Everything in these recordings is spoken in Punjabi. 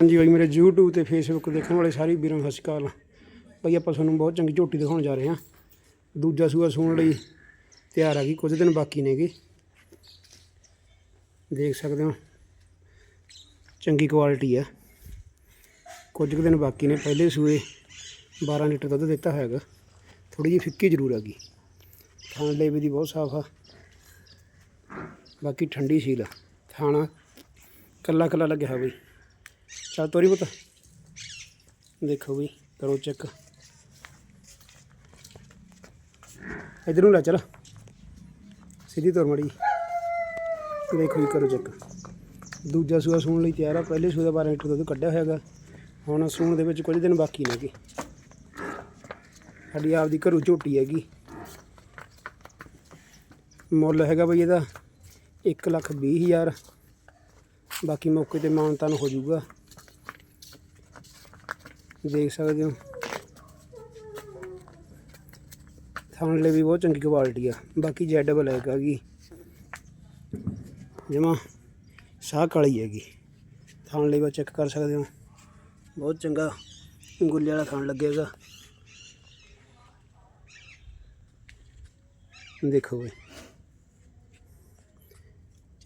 ਹਾਂਜੀ ਬਾਈ, ਮੇਰੇ YouTube ਤੇ Facebook ਦੇਖਣ ਵਾਲੇ ਸਾਰੇ ਵੀਰਾਂ ਨੂੰ ਸਤਿ ਸ਼੍ਰੀ ਅਕਾਲ। ਬਾਈ, ਆਪਾਂ ਤੁਹਾਨੂੰ ਬਹੁਤ ਚੰਗੀ ਝੋਟੀ ਦਿਖਾਉਣ ਜਾ ਰਹੇ ਹਾਂ। ਦੂਜਾ ਸੂਆ ਸੂਣ ਲਈ ਤਿਆਰ ਆ ਗਈ, ਕੁਝ ਦਿਨ ਬਾਕੀ ਨੇਗੇ। ਦੇਖ ਸਕਦੇ ਹੋ, ਚੰਗੀ ਕੁਆਲਿਟੀ ਆ। ਕੁਝ ਕੁ ਦਿਨ ਬਾਕੀ ਨੇ, ਪਹਿਲੇ ਸੂਏ 12 ਲੀਟਰ ਦੁੱਧ ਦਿੱਤਾ ਹੋਇਆਗਾ ਥੋੜੀ ਜਿਹੀ ਫਿੱਕੀ ਜ਼ਰੂਰ ਆ ਗਈ। ਥਾਣ ਲੇਵੇ ਦੀ ਬਹੁਤ ਸਾਫ਼ ਆ। ਬਾਕੀ ਠੰਡੀ ਸੀਲ ਆ। ਥਾਣਾ ਕੱਲਾ ਕੱਲਾ ਲੱਗਿਆ ਹੋਇਆ ਬਈ। ਚੱਲ ਤੋਰੀ ਪੁੱਤ। ਦੇਖੋ ਵੀ, ਕਰੋ ਚੈੱਕ ਇਧਰ ਨੂੰ ਲੈ ਚੱਲ। ਸਿੱਧੀ ਤੋਰ ਮੜੀ। ਦੇਖੋ ਜੀ ਕਰੋ ਚੈੱਕ ਦੂਜਾ ਸੂਆ ਸੂਣ ਲਈ ਤਿਆਰ ਆ। ਪਹਿਲੇ ਸੂਏ ਦਾ 12 ਲੀਟਰ ਦੁੱਧ ਕੱਢਿਆ ਹੋਇਆਗਾ। ਹੁਣ ਸੂਣ ਦੇ ਵਿੱਚ ਕੁਝ ਦਿਨ ਬਾਕੀ ਨੇਗੇ ਸਾਡੀ ਆਪਦੀ ਘਰੋਂ ਝੋਟੀ ਹੈਗੀ। ਮੁੱਲ ਹੈਗਾ ਬਈ ਇਹਦਾ 1 ਲੱਖ ਵੀਹ ਹਜ਼ਾਰ। ਬਾਕੀ ਮੌਕੇ ਤੇ ਮਾਨਤਾਨ ਹੋ ਜਾਊਗਾ। ਦੇਖ ਸਕਦੇ ਹੋ। ਥਾਣ ਲਈ ਵੀ ਬਹੁਤ ਚੰਗੀ ਕੁਆਲਿਟੀ ਆ। ਬਾਕੀ ਜੈਡ ਬਲੈਕ ਹੈਗੀ ਜਮਾ ਸਾਹ ਕਾਲੀ ਹੈਗੀ। ਥਾਣ ਲਈ ਵੀ ਚੈੱਕ ਕਰ ਸਕਦੇ ਹੋ। ਬਹੁਤ ਚੰਗਾ ਗੁੱਲੇ ਵਾਲਾ ਥਾਣ ਲੱਗੇਗਾ ਦੇਖੋ ਬਈ।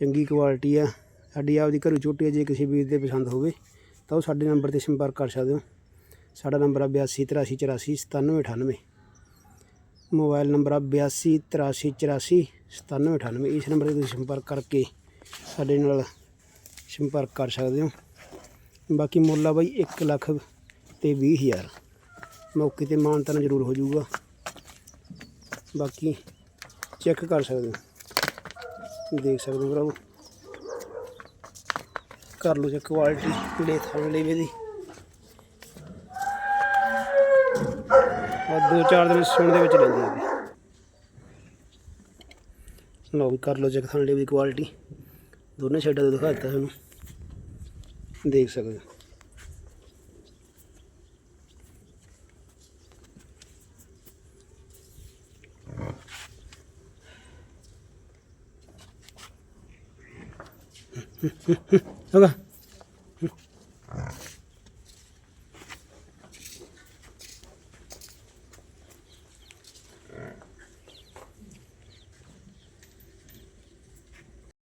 ਚੰਗੀ ਕੁਆਲਿਟੀ ਆ। ਸਾਡੀ ਆਪਦੀ ਘਰੋਂ ਛੋਟੀ ਆ, ਜੇ ਕਿਸੇ ਵੀਰ ਦੇ ਪਸੰਦ ਹੋਵੇ, ਤਾਂ ਉਹ ਸਾਡੇ ਨੰਬਰ ਤੇ ਸੰਪਰਕ ਕਰ ਸਕਦੇ ਹੋ। ਸਾਡਾ ਨੰਬਰ ਆ 82 83 84 97 98 ਮੋਬਾਈਲ ਨੰਬਰ ਆ 82 83 84 97 98 ਇਸ ਨੰਬਰ ਤੇ ਤੁਸੀਂ ਸੰਪਰਕ ਕਰਕੇ ਸਾਡੇ ਨਾਲ ਸੰਪਰਕ ਕਰ ਸਕਦੇ ਹੋ। ਬਾਕੀ ਮੁੱਲ ਆ ਬਾਈ 1 ਲੱਖ ਤੇ 20 ਹਜ਼ਾਰ। ਮੌਕੇ ਤੇ ਮਾਨਤਨ ਜ਼ਰੂਰ ਹੋ ਜਾਊਗਾ। ਬਾਕੀ ਚੈੱਕ ਕਰ ਸਕਦੇ ਹੋ। ਦੇਖ ਸਕਦੇ ਹੋ ਭਰਾਵੋ। ਕਰ ਲਓ ਚੈੱਕ ਕੁਆਲਿਟੀ ਲੈ ਥਣ ਲਈ ਇਹਦੀ। ਆ ਦੋ ਚਾਰ ਦਿਨ ਸੁਣ ਦੇ ਵਿੱਚ ਲੈਂਦੀ ਹੈ ਲਓ ਵੀ ਕਰ ਲਓ ਚੈੱਕ ਥਣ ਲਈ ਦੀ ਕੁਆਲਿਟੀ ਦੋਨੇ ਸਾਈਡਾਂ ਤੋਂ ਦਿਖਾ ਦਿੱਤਾ ਤੁਹਾਨੂੰ ਦੇਖ ਸਕਦੇ ਹੋ। ਹੋਗਾ